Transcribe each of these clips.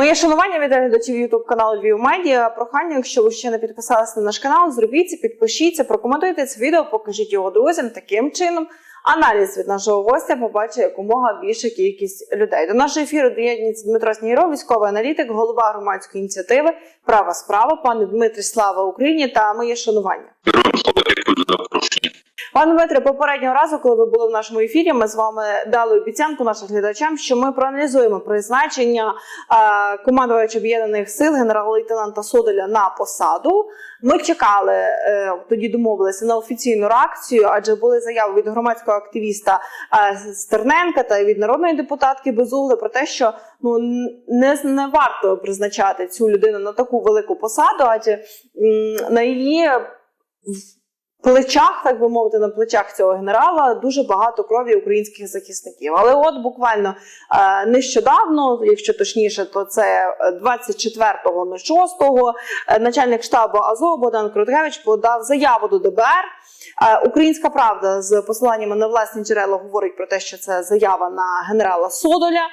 Моє шанування від глядачів Ютуб каналу Львів Медіа. Прохання, якщо ви ще не підписалися на наш канал, зробіть це, підпишіться, прокоментуйте це відео, покажіть його друзям. Таким чином, аналіз від нашого гостя побачить якомога більша кількість людей. До нашого ефіру доєднується Дмитро Снігіров, військовий аналітик, голова громадської ініціативи Права справа. Пане Дмитрі, слава Україні та моє шанування. Дякую за запрошення. Пане Дмитре, попереднього разу, коли ви були в нашому ефірі, ми з вами дали обіцянку нашим глядачам, що ми проаналізуємо призначення е, командувача об'єднаних сил генерал-лейтенанта Соделя на посаду. Ми чекали е, тоді, домовилися на офіційну реакцію, адже були заяви від громадського активіста е, Стерненка та від народної депутатки Безугли про те, що ну не, не варто призначати цю людину на таку велику посаду, адже на її плечах, так би мовити, на плечах цього генерала дуже багато крові українських захисників. Але от буквально е, нещодавно, якщо точніше, то це 24.06, е, начальник штабу Азов Богдан Круткевич подав заяву до ДБР. Українська правда з посиланнями на власні джерела говорить про те, що це заява на генерала Содоля.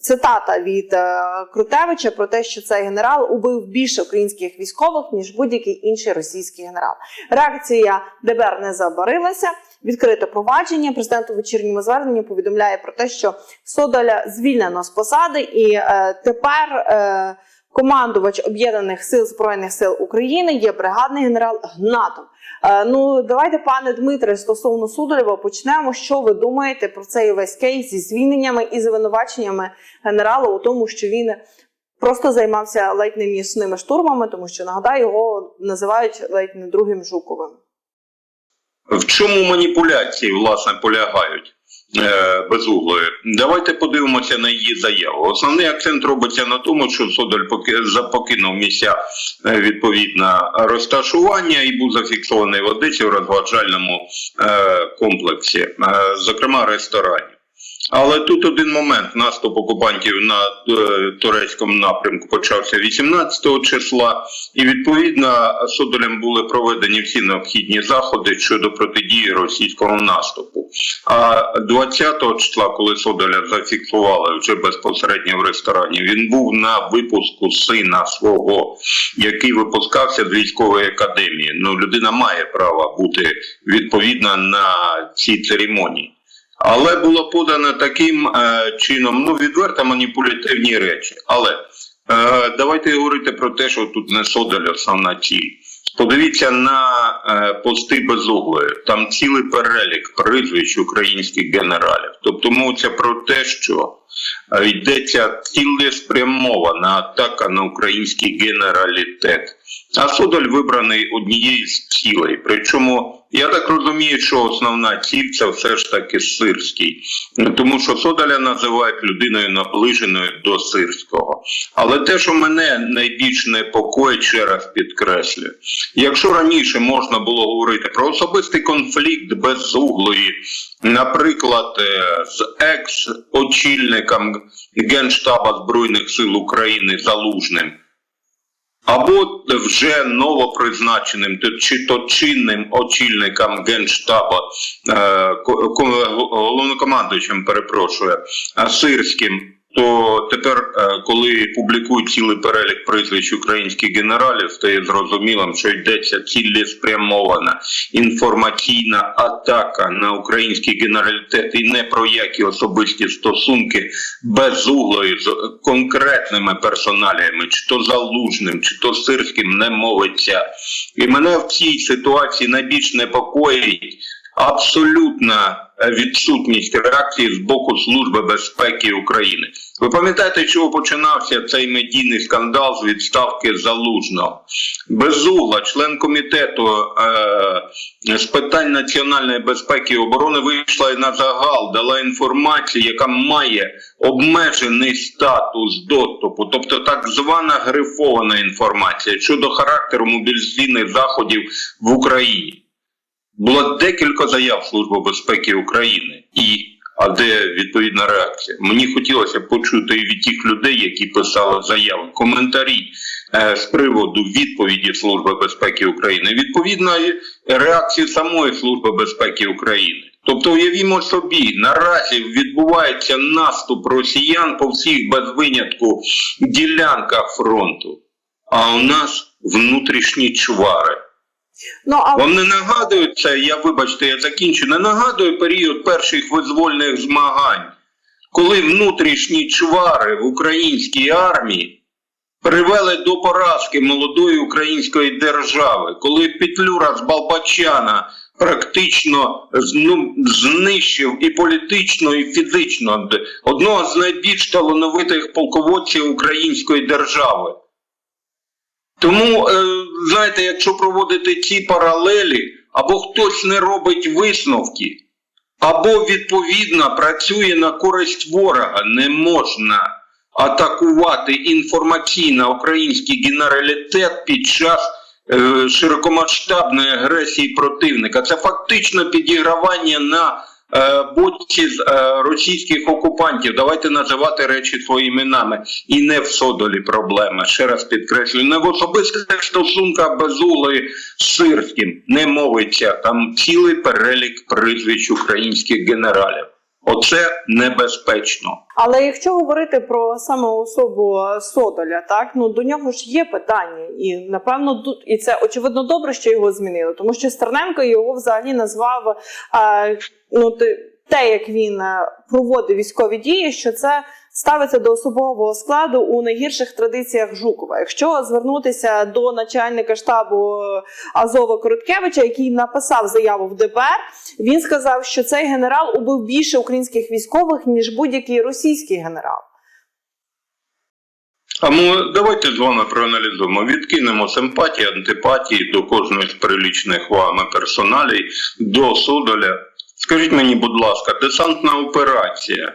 Цитата від е, Крутевича про те, що цей генерал убив більше українських військових ніж будь-який інший російський генерал. Реакція ДБР не забарилася. Відкрите провадження. Президент у вечірньому зверненні повідомляє про те, що Содоля звільнено з посади, і е, тепер е, командувач об'єднаних сил збройних сил України є бригадний генерал Гнатов. Е, ну давайте, пане Дмитре, стосовно Судолєва, почнемо. Що ви думаєте про цей весь кейс зі звільненнями і звинуваченнями генерала у тому, що він просто займався ледь не місними штурмами, тому що нагадаю, його називають ледь не другим Жуковим. В чому маніпуляції власне полягають безуглої? Давайте подивимося на її заяву. Основний акцент робиться на тому, що Содоль поки запокинув місця відповідне розташування і був зафіксований в Одесі в розважальному е, комплексі, е, зокрема ресторані. Але тут один момент: наступ окупантів на е, турецькому напрямку почався 18 числа, і відповідно Содолем були проведені всі необхідні заходи щодо протидії російського наступу. А 20 числа, коли Содоля зафіксували вже безпосередньо в ресторані, він був на випуску сина свого, який випускався з військової академії. Ну, людина має право бути відповідна на цій церемонії. Але було подано таким е, чином, ну відверто маніпулятивні речі. Але е, давайте говорити про те, що тут не Содоль основна ціль. Подивіться на е, пости безуглої. Там цілий перелік прізвищ українських генералів. Тобто мовиться про те, що йдеться цілеспрямована атака на український генералітет. А Содоль вибраний однією з цілей. Причому я так розумію, що основна ціль це все ж таки Сирський, тому що Содоля називають людиною наближеною до Сирського. Але те, що мене найбільш непокоїть, ще раз підкреслюю, якщо раніше можна було говорити про особистий конфлікт безуглої, наприклад, е, з екс-очільником Генштаба Збройних сил України Залужним. Або вже новопризначеним чи то чинним очільником генштаба е, ко- ко- головнокомандуючим, перепрошую, сирським. То тепер, е, коли публікують цілий перелік прізвищ українських генералів, стає зрозумілим, що йдеться цілеспрямована інформаційна атака на український генералітет і не про які особисті стосунки безуглої з конкретними персоналіями, чи то залужним, чи то сирським не мовиться. І мене в цій ситуації найбільш непокоїть абсолютна е, відсутність реакції з боку Служби безпеки України. Ви пам'ятаєте, чого починався цей медійний скандал з відставки залужного? Безугла, член комітету е, з питань національної безпеки і оборони, вийшла на загал, дала інформацію, яка має обмежений статус доступу, тобто так звана грифована інформація щодо характеру мобілізаційних заходів в Україні. Було декілька заяв Служби безпеки України і а де відповідна реакція? Мені хотілося почути і від тих людей, які писали заяви, коментарі е, з приводу відповіді Служби безпеки України, відповідної реакції самої Служби безпеки України. Тобто, уявімо собі, наразі відбувається наступ росіян по всіх без винятку ділянках фронту, а у нас внутрішні чвари. Ну а Вам нагадує це, я вибачте, я закінчу, не нагадує період перших визвольних змагань, коли внутрішні чвари в українській армії привели до поразки молодої української держави, коли Петлюра з Балбачана практично знищив і політично, і фізично одного з найбільш талановитих полководців української держави. Тому, е, знаєте, якщо проводити ці паралелі, або хтось не робить висновки, або відповідно працює на користь ворога, не можна атакувати інформаційно український генералітет під час е, широкомасштабної агресії противника. Це фактично підігравання на е, з е, російських окупантів. Давайте називати речі своїми іменами. І не в Содолі проблема. Ще раз підкреслюю, не в особистих стосунках Безули з Сирським не мовиться. Там цілий перелік прізвищ українських генералів. Оце небезпечно. Але якщо говорити про саме особу Содоля, так ну до нього ж є питання, і напевно тут і це очевидно добре, що його змінили, тому що Стерненко його взагалі назвав а, ну те, те, як він е, проводив військові дії, що це ставиться до особового складу у найгірших традиціях Жукова. Якщо звернутися до начальника штабу е, Азова Короткевича, який написав заяву в ДБР, він сказав, що цей генерал убив більше українських військових ніж будь-який російський генерал. А ми давайте з вами проаналізуємо. Відкинемо симпатії, антипатії до кожної з прилічних вами персоналій до Содоля. Скажіть мені, будь ласка, десантна операція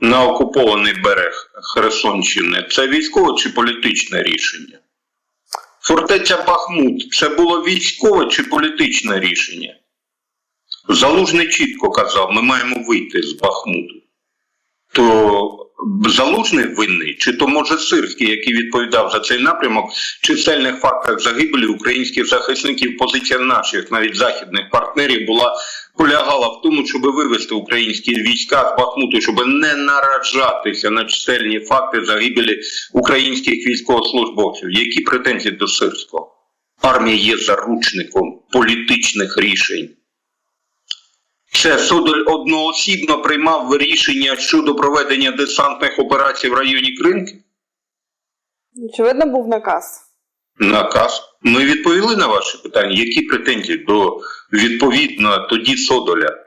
на окупований берег Херсонщини це військове чи політичне рішення? Фортеця Бахмут це було військове чи політичне рішення? Залужний чітко казав, ми маємо вийти з Бахмуту. То Залужний винний, чи то може Сирський, який відповідав за цей напрямок, чисельних фактах загибелі українських захисників, позиція наших, навіть західних партнерів, була полягала в тому, щоб вивести українські війська з Бахмуту, щоб не наражатися на чисельні факти загибелі українських військовослужбовців. Які претензії до Сирського? Армія є заручником політичних рішень. Це Содоль одноосібно приймав рішення щодо проведення десантних операцій в районі Кринки? Очевидно, був наказ. Наказ. Ми відповіли на ваше питання, які претензії до відповідно тоді Содоля?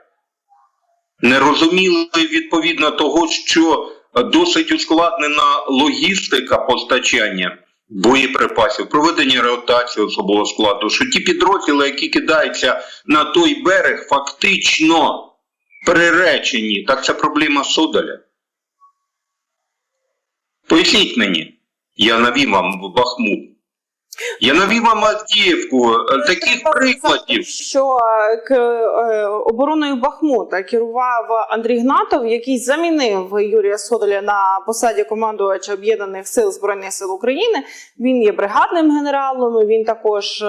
Не розуміли відповідно того, що досить ускладнена логістика постачання боєприпасів, проведення ротації особового складу, що ті підрозділи, які кидаються на той берег, фактично приречені. Так це проблема судоля. Поясніть мені, я навів вам в Бахмут. Я навів вам Авдіївку, Е, таких прикладів. Що е, к е, обороною Бахмута керував Андрій Гнатов, який замінив Юрія Содоля на посаді командувача об'єднаних сил збройних сил України. Він є бригадним генералом. Він також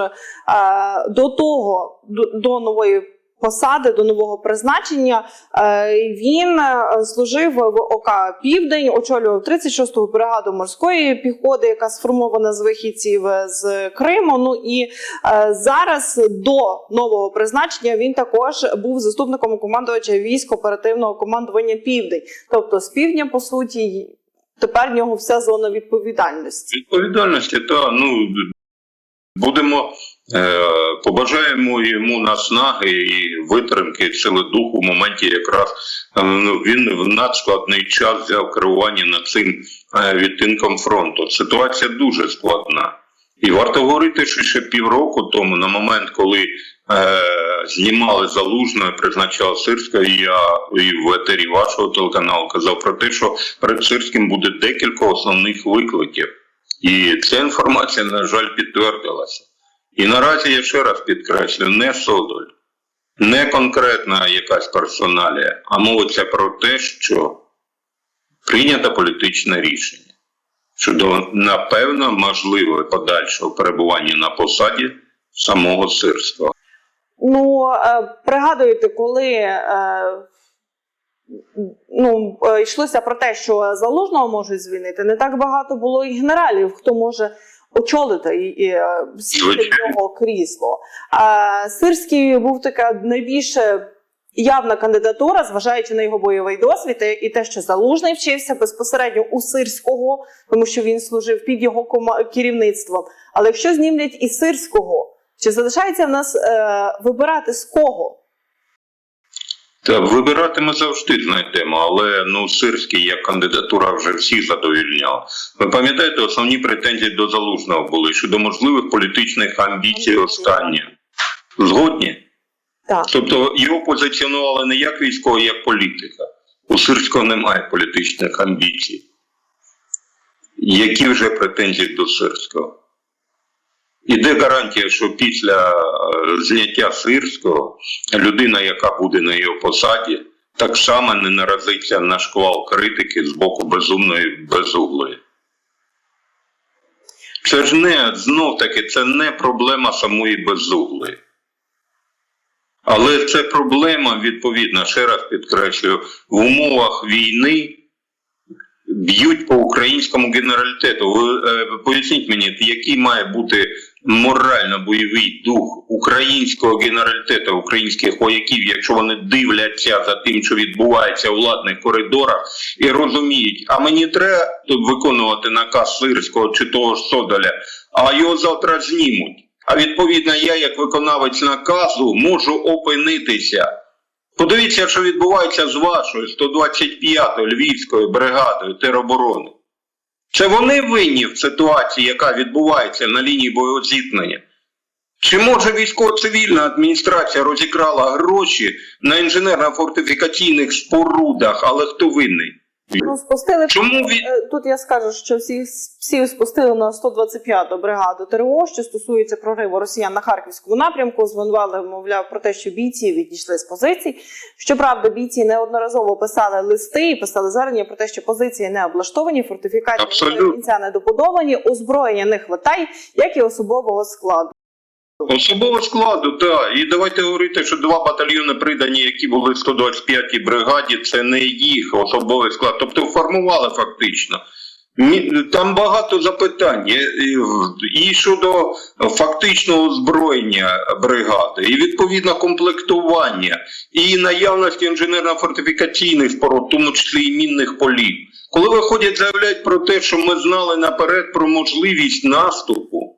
до того до нової. Посади до нового призначення Е, він е, служив в ОК Південь, очолював 36-ту бригаду морської піхоти, яка сформована з вихідців е, з Криму. Ну і зараз до нового призначення він також був заступником командувача військ оперативного командування Південь. Тобто з півдня, по суті, тепер в нього вся зона відповідальності. Відповідальності, та ну будемо побажаємо йому наснаги і витримки, сили духу в моменті, якраз е, ну, він в надскладний час взяв керування над цим е, відтинком фронту. Ситуація дуже складна. І варто говорити, що ще півроку тому, на момент, коли е, знімали залужно, призначав Сирська, і я і в етері вашого телеканалу казав про те, що перед Сирським буде декілька основних викликів. І ця інформація, на жаль, підтвердилася. І наразі я ще раз підкреслю, не Содоль, не конкретна якась персоналія, а мовиться про те, що прийнято політичне рішення щодо, напевно, можливого подальшого перебування на посаді самого Сирського. Ну, е, пригадуєте, коли е, ну, е, йшлося про те, що залужного можуть звільнити, не так багато було і генералів, хто може очолити і, і е, сісти в його крісло. А Сирський був така найбільше явна кандидатура, зважаючи на його бойовий досвід і і те, що залужний вчився безпосередньо у Сирського, тому що він служив під його кома- керівництвом. Але якщо знімлять і Сирського, чи залишається в нас е, вибирати з кого? Та вибирати ми завжди знайдемо, але ну Сирський як кандидатура вже всі задовільняла. Ви пам'ятаєте, основні претензії до залужного були щодо можливих політичних амбіцій останні. Згодні? Так. Тобто його позиціонували не як військового, як політика. У Сирського немає політичних амбіцій. Які вже претензії до Сирського? І де гарантія, що після е, зняття Сирського людина, яка буде на його посаді, так само не наразиться на шквал критики з боку безумної безуглої? Це ж не знов таки, це не проблема самої безуглої. Але це проблема, відповідно, ще раз підкреслюю, в умовах війни б'ють по українському генералітету. Ви е, поясніть мені, який має бути морально-бойовий дух українського генералітету, українських вояків, якщо вони дивляться за тим, що відбувається у владних коридорах, і розуміють, а мені треба виконувати наказ Сирського чи того ж Содоля, а його завтра знімуть. А відповідно, я, як виконавець наказу, можу опинитися. Подивіться, що відбувається з вашою 125-ю Львівською бригадою тероборони. Це вони винні в ситуації, яка відбувається на лінії бойового зіткнення? Чи може військово-цивільна адміністрація розікрала гроші на інженерно-фортифікаційних спорудах, але хто винний? Ну, спустили Чому від... Е, Тут я скажу, що всі, всі спустили на 125-ту бригаду ТРО, що стосується прориву росіян на харківському напрямку. Звинували, мовляв, про те, що бійці відійшли з позицій. Щоправда, бійці неодноразово писали листи і писали звернення про те, що позиції не облаштовані, фортифікації до кінця не добудовані, озброєння не хватає, як і особового складу. Особового складу, так. І давайте говорити, що два батальйони придані, які були в 125-й бригаді, це не їх особовий склад. Тобто формували фактично. Там багато запитань і, і- і щодо фактичного озброєння бригади, і відповідно комплектування, і наявності інженерно-фортифікаційних споруд, в тому числі і мінних полів. Коли виходять, заявляють про те, що ми знали наперед про можливість наступу,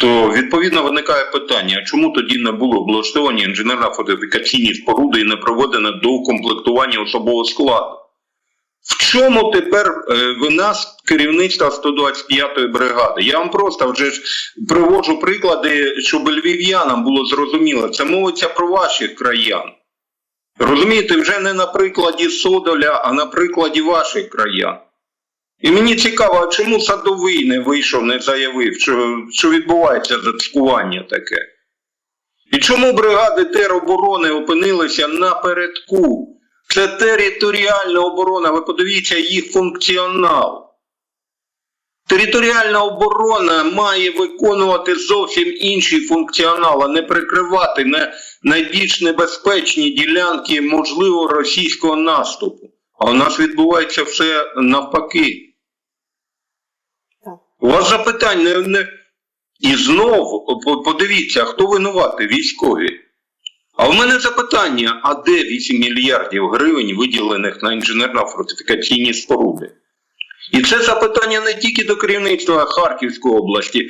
то відповідно виникає питання: чому тоді не були облаштовані інженерно-фортифікаційні споруди і не проведено доукомплектування особового складу? В чому тепер е, вина керівництва 125-ї бригади? Я вам просто вже ж приводжу приклади, щоб львів'янам було зрозуміло. Це мовиться про ваших краян. Розумієте, вже не на прикладі Содоля, а на прикладі ваших краян. І мені цікаво, а чому садовий не вийшов, не заявив, що, що відбувається зацькування таке? І чому бригади тероборони опинилися напередку? Це територіальна оборона. Ви подивіться їх функціонал. Територіальна оборона має виконувати зовсім інший функціонал, а не прикривати на найбільш небезпечні ділянки можливого російського наступу. А у нас відбувається все навпаки. У вас запитань не. І знову подивіться, хто винуватий? Військові. А в мене запитання: а де 8 мільярдів гривень виділених на інженерно-фортифікаційні споруди? І це запитання не тільки до керівництва Харківської області,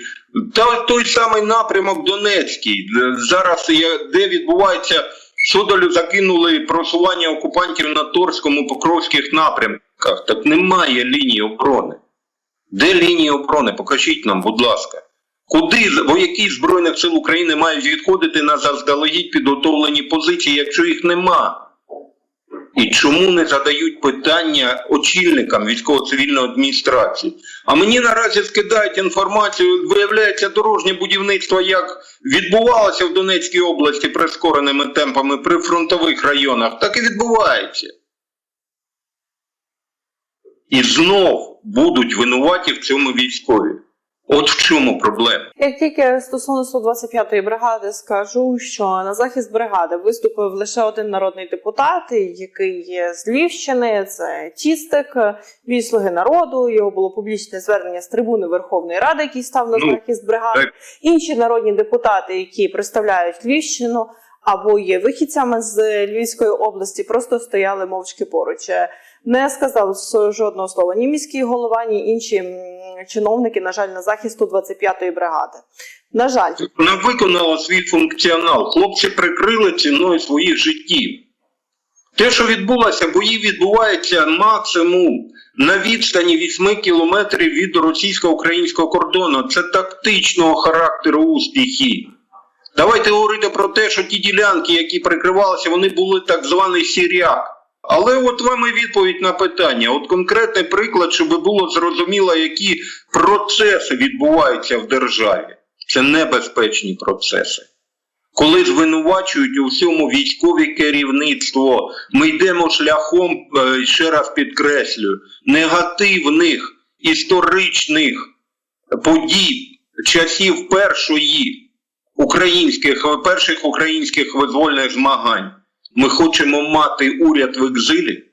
та той самий напрямок Донецький. Зараз де відбувається Содолю закинули просування окупантів на Торському Покровських напрямках. Так немає лінії оборони. Де лінії оборони? Покажіть нам, будь ласка. Куди вояки Збройних сил України мають відходити на заздалегідь підготовлені позиції, якщо їх нема? І чому не задають питання очільникам військово-цивільної адміністрації? А мені наразі скидають інформацію, виявляється, дорожнє будівництво як відбувалося в Донецькій області прискореними темпами при фронтових районах, так і відбувається. І знов будуть винуваті в цьому військові. От в чому проблема. Як тільки стосовно 125-ї бригади скажу, що на захист бригади виступив лише один народний депутат, який є з Львівщини. Це Тістик від «Слуги народу. Його було публічне звернення з трибуни Верховної Ради, який став на Ну, захист бригади. так. Інші народні депутати, які представляють Львівщину. Або є вихідцями з Львівської області, просто стояли мовчки поруч. Не сказав жодного слова ні міський голова, ні інші чиновники, на жаль, на захист 125-ї бригади. На жаль, Вона виконала свій функціонал. Хлопці прикрили ціною своїх життів. Те, що відбулося, бої відбуваються максимум на відстані 8 кілометрів від російсько-українського кордону. Це тактичного характеру успіхи. Давайте говорити про те, що ті ділянки, які прикривалися, вони були так званий сіряк. Але от вам і відповідь на питання. От конкретний приклад, щоб було зрозуміло, які процеси відбуваються в державі. Це небезпечні процеси. Коли звинувачують у всьому військове керівництво, ми йдемо шляхом, е, ще раз підкреслюю, негативних історичних подій часів першої українських перших українських визвольних змагань. Ми хочемо мати уряд в екзилі.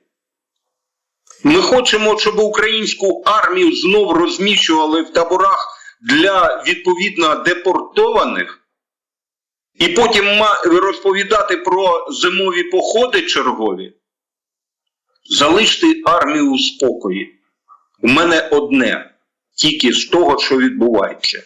Ми хочемо, щоб українську армію знов розміщували в таборах для відповідно депортованих, і потім розповідати про зимові походи чергові. Залиште армію у спокої. У мене одне тільки з того, що відбувається.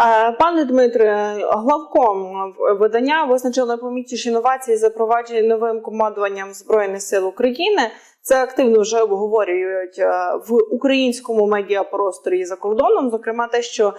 Е, Пане Дмитре, главком видання визначили найпомітніші інновації запроваджені новим командуванням Збройних сил України. Це активно вже обговорюють е, в українському медіапросторі і за кордоном. Зокрема, те, що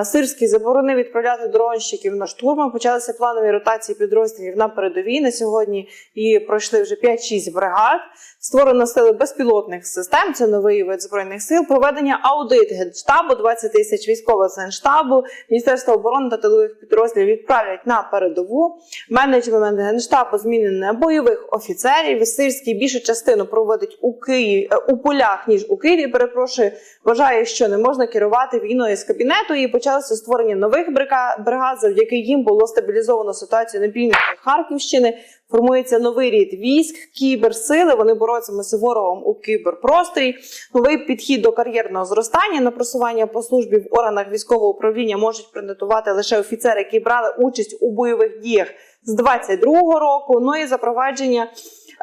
е, Сирський заборонив відправляти дронщиків на штурми. Почалися планові ротації підрозділів на передовій на сьогодні і пройшли вже 5-6 бригад. Створено сили безпілотних систем. Це новий вид збройних сил. Проведення аудит генштабу, 20 тисяч військових з генштабу, Міністерство оборони та тилових підрозділів відправлять на передову. Менеджмент генштабу змінене бойових офіцерів. Сирський більшу частину проводить у Києві е, у полях ніж у Києві. Перепрошую, вважає, що не можна керувати війною з кабінету. І почалося створення нових бригад. Завдяки їм було стабілізовано ситуацію на півночі Харківщини. Формується новий рід військ, кіберсили. Вони борються з ворогом у кіберпросторі. Новий підхід до кар'єрного зростання на просування по службі в органах військового управління можуть претендувати лише офіцери, які брали участь у бойових діях з 22-го року. Ну і запровадження.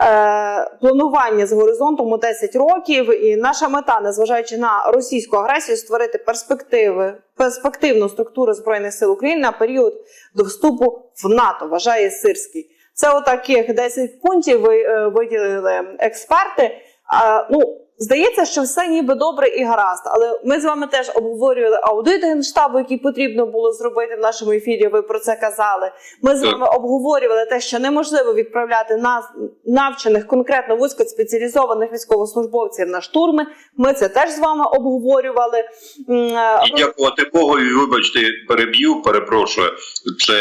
Е, Планування з горизонтом у 10 років, і наша мета, незважаючи на російську агресію, створити перспективи, перспективну структуру збройних сил України на період до вступу в НАТО. Вважає Сирський. Це отаких 10 пунктів ви е, виділили експерти. А, ну, здається, що все ніби добре і гаразд. Але ми з вами теж обговорювали аудит генштабу, який потрібно було зробити в нашому ефірі. Ви про це казали. Ми з вами обговорювали те, що неможливо відправляти нас навчених конкретно вузькоспеціалізованих військовослужбовців на штурми. Ми це теж з вами обговорювали. Е, І дякувати Богу, і вибачте, переб'ю, перепрошую, це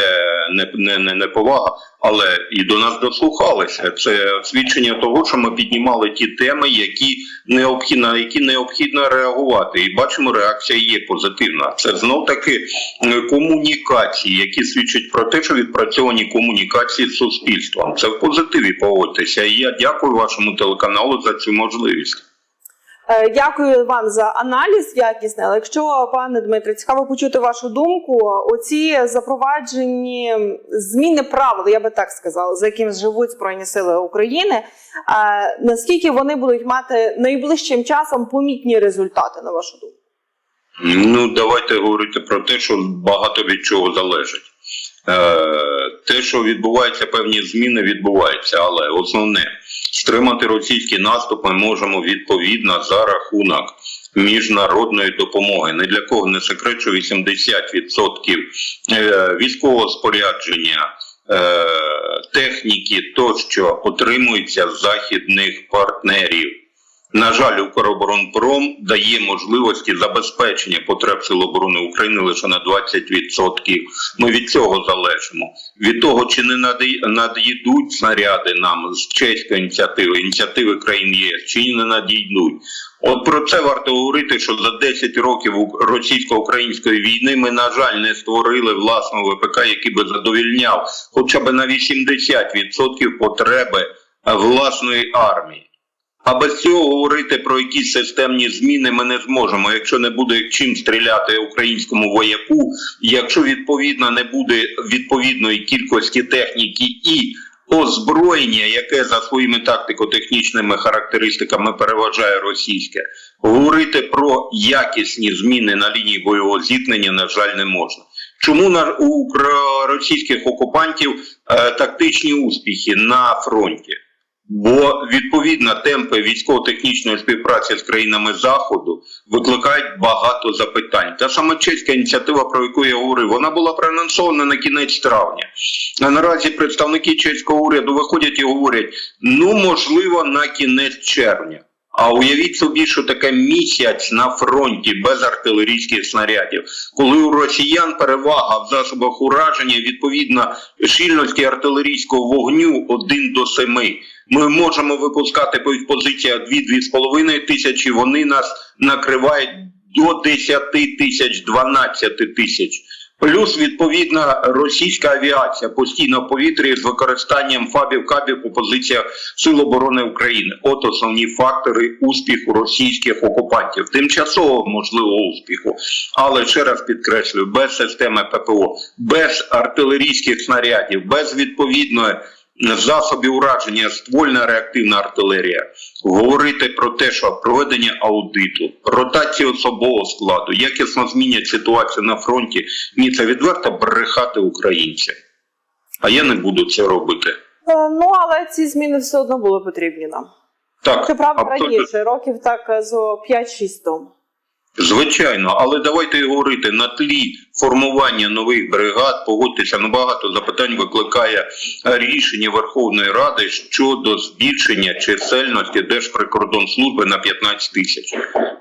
не, не, не, не повага, але і до нас дослухалися. Це свідчення того, що ми піднімали ті теми, які необхідно, на які необхідно реагувати. І бачимо, реакція є позитивна. Це знов таки е, комунікації, які свідчать про те, що відпрацьовані комунікації з суспільством. Це в позитиві погодьтеся. І я дякую вашому телеканалу за цю можливість. Е, Дякую вам за аналіз якісний. Але якщо пане Дмитре, цікаво почути вашу думку, оці запроваджені зміни правил, я би так сказала, за яким живуть збройні сили України. е, Наскільки вони будуть мати найближчим часом помітні результати, на вашу думку? Ну, давайте говорити про те, що багато від чого залежить. Е, те, що відбуваються певні зміни, відбуваються, але основне стримати російський наступ ми можемо відповідно за рахунок міжнародної допомоги. Не для кого не секрет, що 80% е, військового спорядження. е, Техніки тощо отримується з західних партнерів. На жаль, Укроборонпром дає можливості забезпечення потреб Сил оборони України лише на 20%. Ми від цього залежимо. Від того, чи не надійдуть снаряди нам з чеської ініціативи, ініціативи країн ЄС, чи не надійдуть. От про це варто говорити, що за 10 років російсько-української війни ми, на жаль, не створили власного ВПК, який би задовільняв хоча б на 80% потреби е, власної армії. А без цього говорити про якісь системні зміни ми не зможемо, якщо не буде чим стріляти українському вояку, якщо відповідно не буде відповідної кількості техніки і озброєння, яке за своїми тактико-технічними характеристиками переважає російське, говорити про якісні зміни на лінії бойового зіткнення, на жаль, не можна. Чому на у російських окупантів е, тактичні успіхи на фронті? Бо відповідно темпи військово-технічної співпраці з країнами заходу викликають багато запитань. Та саме чеська ініціатива, про яку я говорив, вона була проанонсована на кінець травня. А наразі представники чеського уряду виходять і говорять: ну можливо, на кінець червня. А уявіть собі, що таке місяць на фронті без артилерійських снарядів, коли у росіян перевага в засобах ураження відповідно щільності артилерійського вогню 1 до 7. Ми можемо випускати по їх позиціях 2-2,5 тисячі, вони нас накривають до 10 тисяч, 12 тисяч. Плюс, відповідно, російська авіація постійно в повітрі з використанням фабів кабів у позиціях Сил оборони України. От основні фактори успіху російських окупантів. Тимчасово можливо успіху, але ще раз підкреслюю, без системи ППО, без артилерійських снарядів, без відповідної засобів ураження ствольна реактивна артилерія, говорити про те, що проведення аудиту, ротація особового складу, якісно змінять ситуацію на фронті, ні, це відверто брехати українцям. А я не буду це робити. Е, Ну але ці зміни все одно були потрібні нам. Так, Щоправда, абсолютно. раніше, років так е, зо 5-6 тому. Звичайно, але давайте говорити на тлі формування нових бригад. Pогодьтеся, ну багато запитань викликає рішення Верховної Ради щодо збільшення чисельності Держприкордонслужби на 15 тисяч.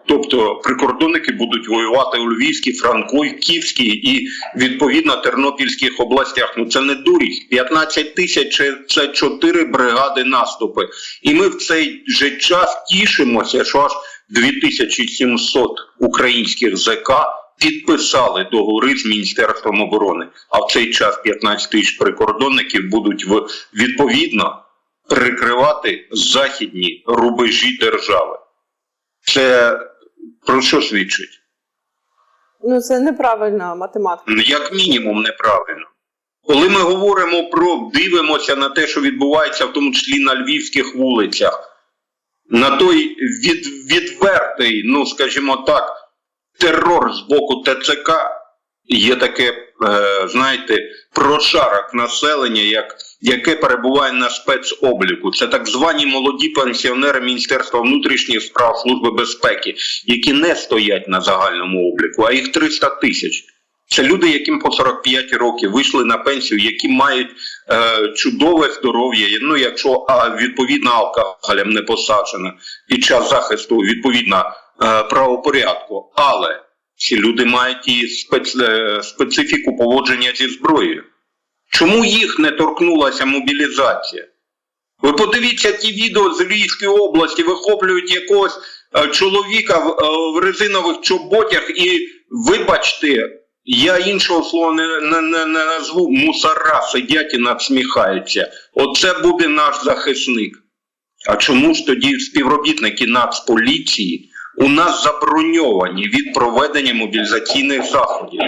Тобто прикордонники будуть воювати у Львівській, Франківській і відповідно Тернопільських областях. Ну це не дурість. 15 тисяч це 4 бригади наступи. І ми в цей же час тішимося, що аж 2700 українських ЗК підписали договори з Міністерством оборони. А в цей час 15 тисяч прикордонників будуть в, відповідно прикривати західні рубежі держави. Це про що свідчить? Ну це неправильна математика. Як мінімум, неправильно. Коли ми говоримо про дивимося на те, що відбувається, в тому числі на львівських вулицях, на той від, відвертий, ну скажімо так, терор з боку ТЦК, є таке, е, знаєте, прошарок населення, як, яке перебуває на спецобліку. Це так звані молоді пенсіонери Міністерства внутрішніх справ Служби безпеки, які не стоять на загальному обліку, а їх 300 тисяч. Це люди, яким по 45 років вийшли на пенсію, які мають чудове здоров'я. Ну, якщо а, відповідно алкоголем не посаджено під час захисту відповідно е, правопорядку. Але ці люди мають і е, специфіку поводження зі зброєю. Чому їх не торкнулася мобілізація? Ви подивіться ті відео з Львівської області, вихоплюють якогось е, чоловіка е, в резинових чоботях і, вибачте, я іншого слова не, не, не, не назву, мусора сидять і надсміхаються. Оце буде наш захисник. А чому ж тоді співробітники Нацполіції у нас заброньовані від проведення мобілізаційних заходів?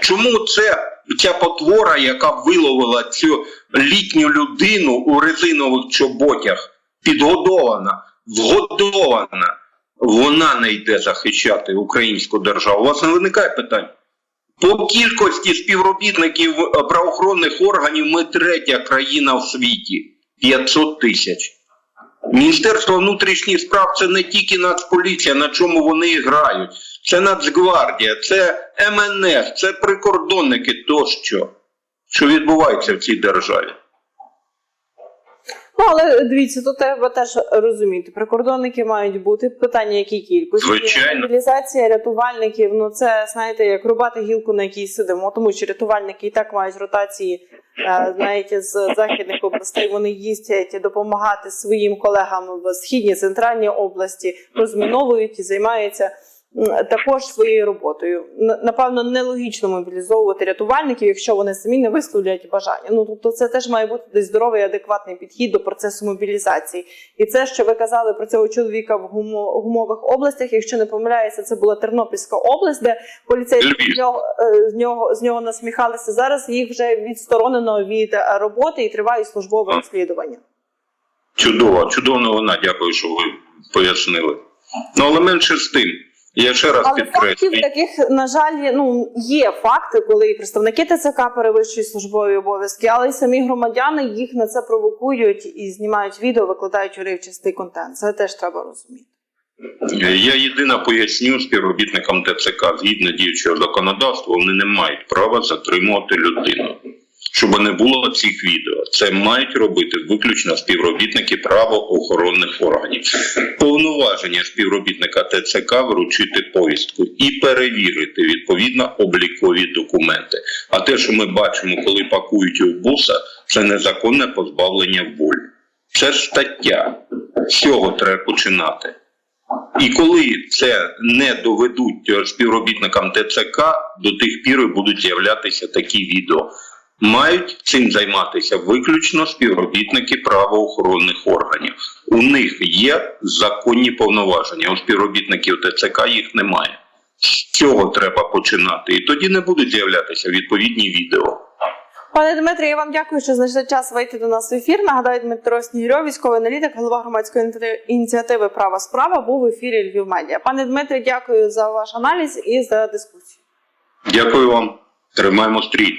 Чому це ця потвора, яка виловила цю літню людину у резинових чоботях, підгодована, вгодована, вона не йде захищати українську державу? У вас не виникає питань? По кількості співробітників е, правоохоронних органів ми третя країна в світі 500 тисяч. Міністерство внутрішніх справ це не тільки Нацполіція, на чому вони грають. Це Нацгвардія, це МНС, це прикордонники тощо. Що відбувається в цій державі? Ну, але дивіться, тут треба теж розуміти. Прикордонники мають бути питання, які кількості. Звичайно. Мобілізація рятувальників. Ну це знаєте, як рубати гілку, на якій сидимо, тому що рятувальники і так мають ротації. е, Знаєте, з західних областей вони їздять допомагати своїм колегам в східній центральній області, розміновують і займаються також своєю роботою. Напевно, нелогічно мобілізовувати рятувальників, якщо вони самі не висловлять бажання. Ну тобто, це теж має бути десь здоровий адекватний підхід до процесу мобілізації. І це, що ви казали про цього чоловіка в гумових областях, якщо не помиляюся, це була Тернопільська область, де поліцейські з нього, е, з нього з нього насміхалися. Зараз їх вже відсторонено від е, роботи і тривають службове розслідування. Чудово, чудова новина, дякую, що ви пояснили. Ну, але менше з тим. Я ще раз Але фактів таких, на жаль, ну є факти, коли і представники ТЦК перевищують службові обов'язки, але й самі громадяни їх на це провокують і знімають відео, викладають уривчастий контент. Це теж треба розуміти. Я єдине поясню співробітникам ТЦК, згідно діючого законодавства, вони не мають права затримувати людину. Щоб не було цих відео, це мають робити виключно співробітники правоохоронних органів. Повноваження співробітника ТЦК вручити повістку і перевірити відповідно облікові документи. А те, що ми бачимо, коли пакують у буса, це незаконне позбавлення волі. Це стаття. З цього треба починати. І коли це не доведуть співробітникам ТЦК, до тих пір будуть з'являтися такі відео. Мають цим займатися виключно співробітники правоохоронних органів. У них є законні повноваження. У співробітників ТЦК їх немає. З цього треба починати. І тоді не будуть з'являтися відповідні відео. Пане Дмитрі, я вам дякую, що знайшли час вийти до нас в ефір. Нагадаю, Дмитро Снігирьов, військовий аналітик, голова громадської ініціативи- ініціативи Права справа, був в ефірі Львів Медіа. Пане Дмитре, дякую за ваш аналіз і за дискусію. Дякую вам. Тримаємо стрій.